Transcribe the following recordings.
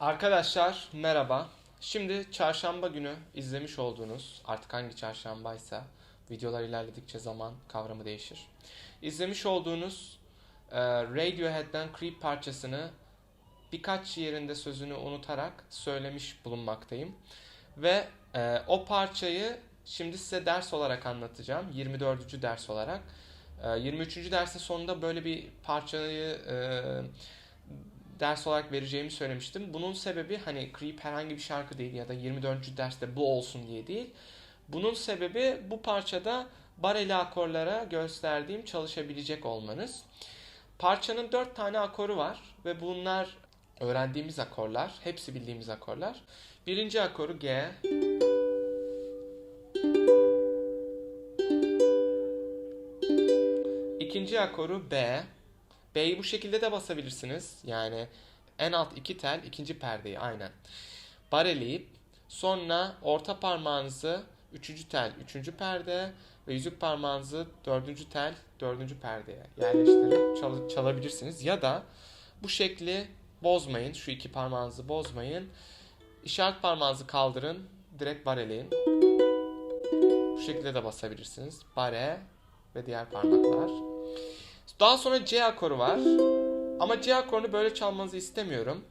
Arkadaşlar merhaba. Şimdi çarşamba günü izlemiş olduğunuz artık hangi çarşambaysa videolar ilerledikçe zaman kavramı değişir. İzlemiş olduğunuz e, Radiohead'den Creep parçasını birkaç yerinde sözünü unutarak söylemiş bulunmaktayım. Ve e, o parçayı şimdi size ders olarak anlatacağım. 24. ders olarak. E, 23. dersin sonunda böyle bir parçayı e, ders olarak vereceğimi söylemiştim. Bunun sebebi hani Creep herhangi bir şarkı değil ya da 24. derste bu olsun diye değil. Bunun sebebi bu parçada bareli akorlara gösterdiğim çalışabilecek olmanız. Parçanın 4 tane akoru var ve bunlar öğrendiğimiz akorlar. Hepsi bildiğimiz akorlar. Birinci akoru G. İkinci akoru B. B'yi bu şekilde de basabilirsiniz. Yani en alt iki tel ikinci perdeyi aynen. Bareleyip sonra orta parmağınızı üçüncü tel üçüncü perde ve yüzük parmağınızı dördüncü tel dördüncü perdeye yerleştirip çal- çalabilirsiniz. Ya da bu şekli bozmayın. Şu iki parmağınızı bozmayın. İşaret parmağınızı kaldırın. Direkt bareleyin. Bu şekilde de basabilirsiniz. Bare ve diğer parmaklar. Daha sonra C akoru var. Ama C akorunu böyle çalmanızı istemiyorum.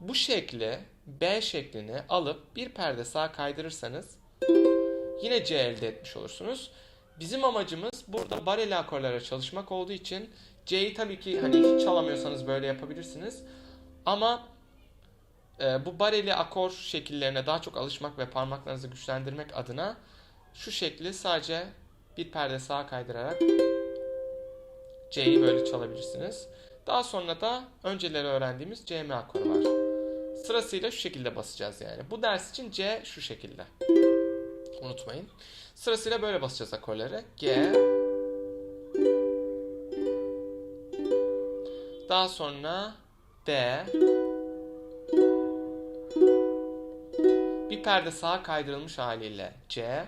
Bu şekli B şeklini alıp bir perde sağa kaydırırsanız yine C elde etmiş olursunuz. Bizim amacımız burada bareli akorlara çalışmak olduğu için C'yi tabii ki hani hiç çalamıyorsanız böyle yapabilirsiniz. Ama e, bu bareli akor şekillerine daha çok alışmak ve parmaklarınızı güçlendirmek adına şu şekli sadece bir perde sağa kaydırarak C'yi böyle çalabilirsiniz. Daha sonra da önceleri öğrendiğimiz CM akoru var. Sırasıyla şu şekilde basacağız yani. Bu ders için C şu şekilde. Unutmayın. Sırasıyla böyle basacağız akorları. G. Daha sonra B. Bir perde sağa kaydırılmış haliyle C.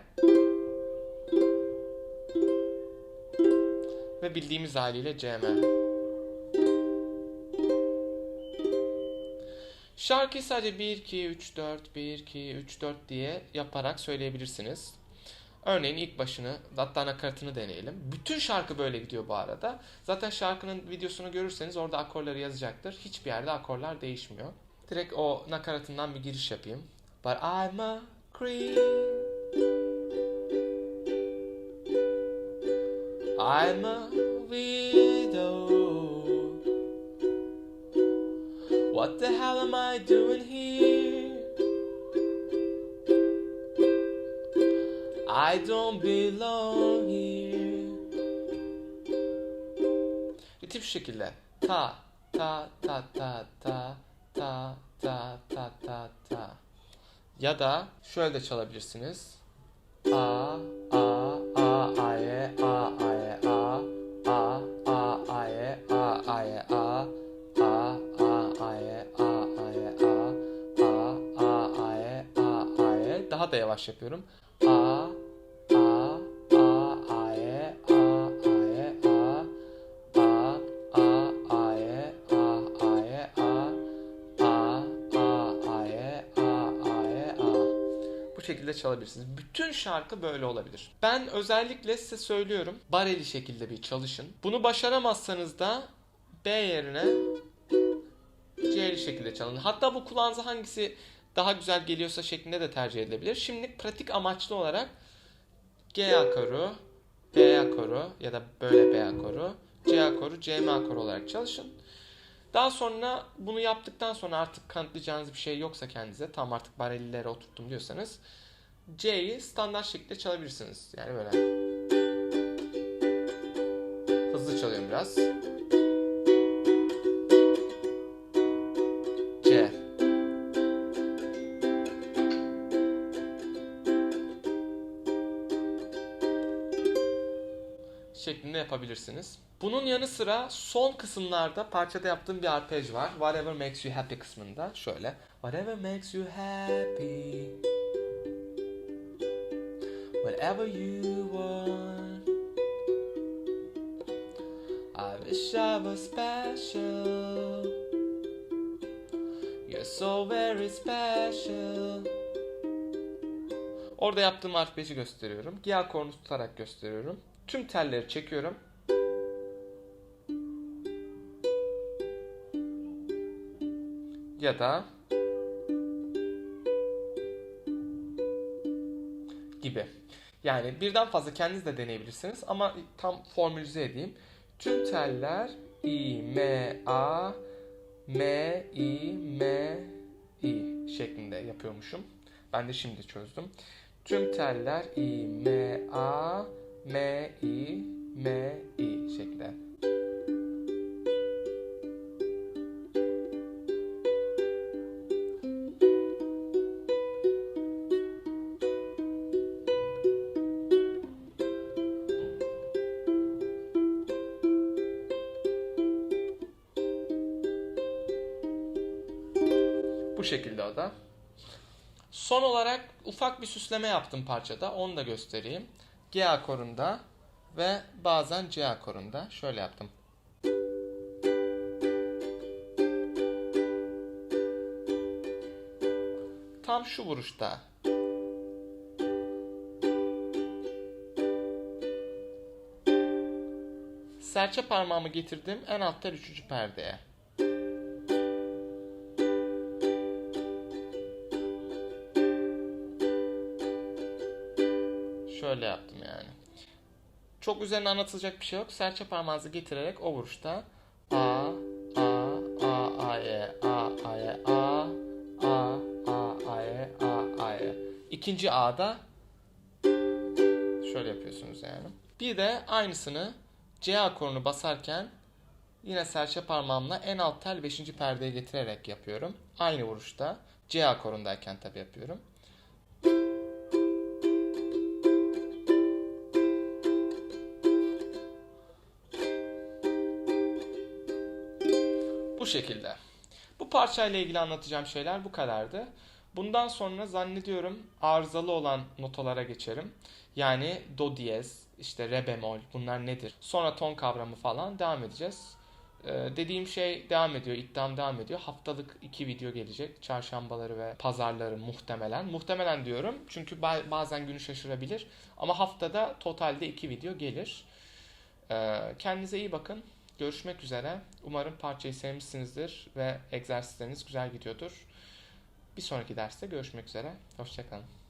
Ve bildiğimiz haliyle CM. Şarkıyı sadece 1, 2, 3, 4, 1, 2, 3, 4 diye yaparak söyleyebilirsiniz. Örneğin ilk başını, hatta nakaratını deneyelim. Bütün şarkı böyle gidiyor bu arada. Zaten şarkının videosunu görürseniz orada akorları yazacaktır. Hiçbir yerde akorlar değişmiyor. Direkt o nakaratından bir giriş yapayım. But I'm a creep. I'm a widow. What the hell am I doing here? I don't belong here. Ritim şu şekilde. Ta ta ta ta ta ta ta ta ta ta. Ya da şöyle de çalabilirsiniz. A a a a e a e a a a a a a e a a a a a a e a a e daha da yavaş yapıyorum. A a a a e a a e a a a a e a a e a a a a e a a e a bu şekilde çalabilirsiniz. Bütün şarkı böyle olabilir. Ben özellikle size söylüyorum. Bareli şekilde bir çalışın. Bunu başaramazsanız da B yerine C'li şekilde çalın. Hatta bu kulağınıza hangisi daha güzel geliyorsa şeklinde de tercih edilebilir. Şimdi pratik amaçlı olarak G akoru, B akoru ya da böyle B akoru, C akoru, CM akoru olarak çalışın. Daha sonra bunu yaptıktan sonra artık kanıtlayacağınız bir şey yoksa kendinize tam artık barellilere oturttum diyorsanız C'yi standart şekilde çalabilirsiniz. Yani böyle. Hızlı çalıyorum biraz. Yapabilirsiniz. Bunun yanı sıra son kısımlarda parçada yaptığım bir arpej var. Whatever makes you happy kısmında. Şöyle. Whatever makes you happy. Whatever you want. I wish I was special. You're so very special. Orada yaptığım arpej'i gösteriyorum. Gi akorunu tutarak gösteriyorum. Tüm telleri çekiyorum. Ya da gibi. Yani birden fazla kendiniz de deneyebilirsiniz ama tam formülize edeyim. Tüm teller I, M, A, M, I, M, I şeklinde yapıyormuşum. Ben de şimdi çözdüm. Tüm teller I, M, A, M, I, M, I şeklinde. Bu şekilde o da. Son olarak ufak bir süsleme yaptım parçada. Onu da göstereyim. G akorunda ve bazen C akorunda. Şöyle yaptım. Tam şu vuruşta. Serçe parmağımı getirdim en alttan üçüncü perdeye. Çok üzerine anlatılacak bir şey yok. Serçe parmağınızı getirerek o vuruşta A, A, A, A, E, A, A, E, A, A, A, A, E, A, A, E. İkinci A'da şöyle yapıyorsunuz yani. Bir de aynısını C akorunu basarken yine serçe parmağımla en alt tel 5. perdeye getirerek yapıyorum. Aynı vuruşta C akorundayken tabi yapıyorum. Bu şekilde. Bu parçayla ilgili anlatacağım şeyler bu kadardı. Bundan sonra zannediyorum arızalı olan notalara geçerim. Yani do diyez, işte re bemol bunlar nedir? Sonra ton kavramı falan devam edeceğiz. Ee, dediğim şey devam ediyor, iddiam devam ediyor. Haftalık iki video gelecek. Çarşambaları ve pazarları muhtemelen. Muhtemelen diyorum çünkü ba- bazen günü şaşırabilir. Ama haftada totalde iki video gelir. Ee, kendinize iyi bakın. Görüşmek üzere. Umarım parçayı sevmişsinizdir ve egzersizleriniz güzel gidiyordur. Bir sonraki derste görüşmek üzere. Hoşçakalın.